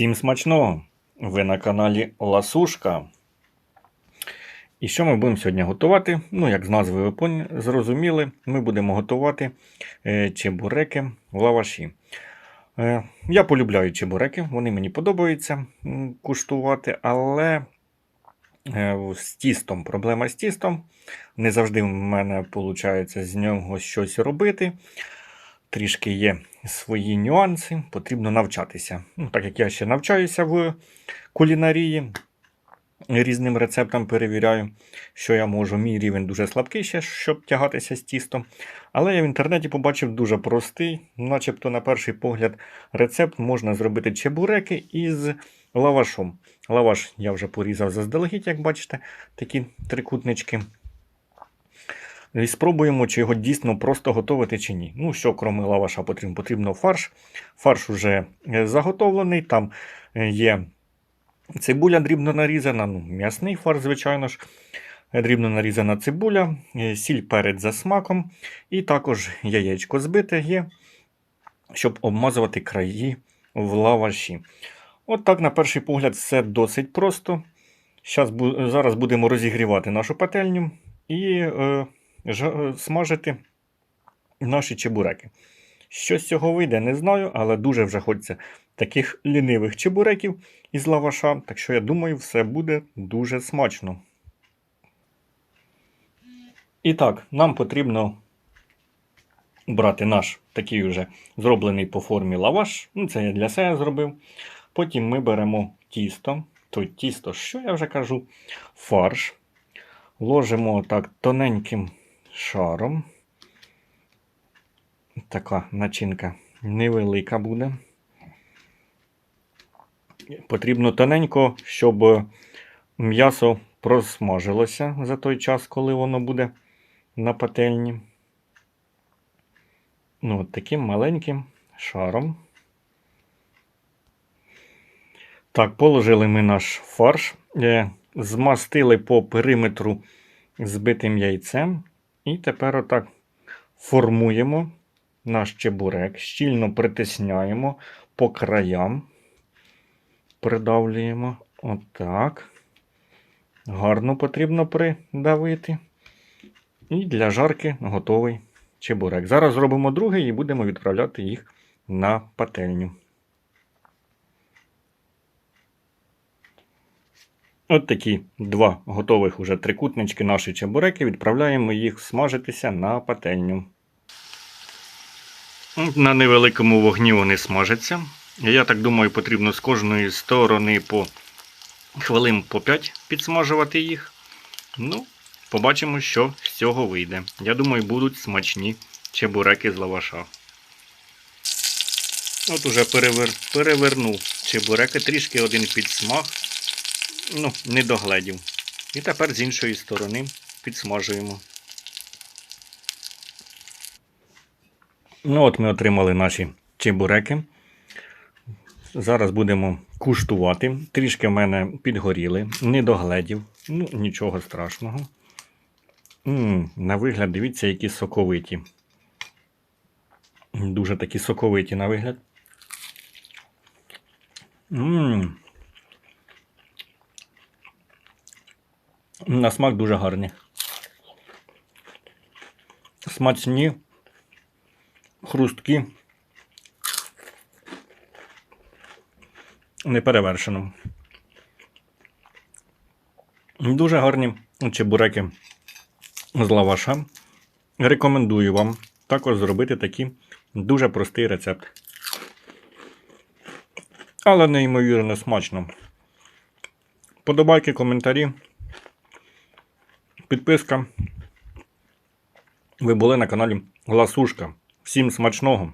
Всім смачного! Ви на каналі Ласушка. І що ми будемо сьогодні готувати? Ну, як з назви ви зрозуміли, ми будемо готувати е, чебуреки в лаваші. Е, я полюбляю чебуреки, вони мені подобаються куштувати, але е, з тістом. Проблема з тістом. Не завжди в мене виходить з нього щось робити. Трішки є свої нюанси, потрібно навчатися. Ну, так як я ще навчаюся в кулінарії, різним рецептам перевіряю, що я можу. Мій рівень дуже слабкий ще, щоб тягатися з тістом. Але я в інтернеті побачив дуже простий, начебто, на перший погляд, рецепт можна зробити чебуреки із лавашом. Лаваш я вже порізав заздалегідь, як бачите, такі трикутнички. І спробуємо, чи його дійсно просто готувати чи ні. Ну, що, крім лаваша, потрібно, потрібно фарш. Фарш вже е, заготовлений, там е, є цибуля дрібно нарізана, ну, м'ясний фарш, звичайно ж, дрібно нарізана цибуля, е, сіль перець за смаком, і також яєчко збите є, щоб обмазувати краї в лаваші. От так, на перший погляд, все досить просто. Зараз будемо розігрівати нашу пательню і смажити наші чебуреки. Що з цього вийде, не знаю, але дуже вже хочеться таких лінивих чебуреків із лаваша. Так що я думаю, все буде дуже смачно. І так, нам потрібно брати наш такий вже зроблений по формі лаваш. Ну, це я для себе зробив. Потім ми беремо тісто. То тісто, що я вже кажу, фарш. Ложимо так тоненьким шаром. Така начинка невелика буде. Потрібно тоненько, щоб м'ясо просмажилося за той час, коли воно буде на пательні. Ну, от таким маленьким шаром. Так, положили ми наш фарш, е, змастили по периметру збитим яйцем. І тепер отак формуємо наш чебурек, щільно притисняємо по краям, придавлюємо. Отак. Гарно потрібно придавити. І для жарки готовий чебурек. Зараз зробимо другий і будемо відправляти їх на пательню. От такі два готових уже трикутнички наші чебуреки. Відправляємо їх смажитися на пательню. На невеликому вогні вони смажаться. Я так думаю, потрібно з кожної сторони по хвилин по 5 підсмажувати їх. Ну, побачимо, що з цього вийде. Я думаю, будуть смачні чебуреки з лаваша. От уже перевер... перевернув чебуреки, трішки один підсмаг. Ну, не догледів. І тепер з іншої сторони підсмажуємо. Ну, от ми отримали наші чебуреки. Зараз будемо куштувати. Трішки в мене підгоріли, не догледів. Ну, нічого страшного. м на вигляд, дивіться, які соковиті. Дуже такі соковиті на вигляд. м На смак дуже гарні. Смачні, хрусткі. Не перевершено. Дуже гарні чебуреки з лаваша. Рекомендую вам також зробити такий дуже простий рецепт. Але неймовірно смачно. Подобайки, коментарі, підписка. Ви були на каналі Гласушка. Всім смачного!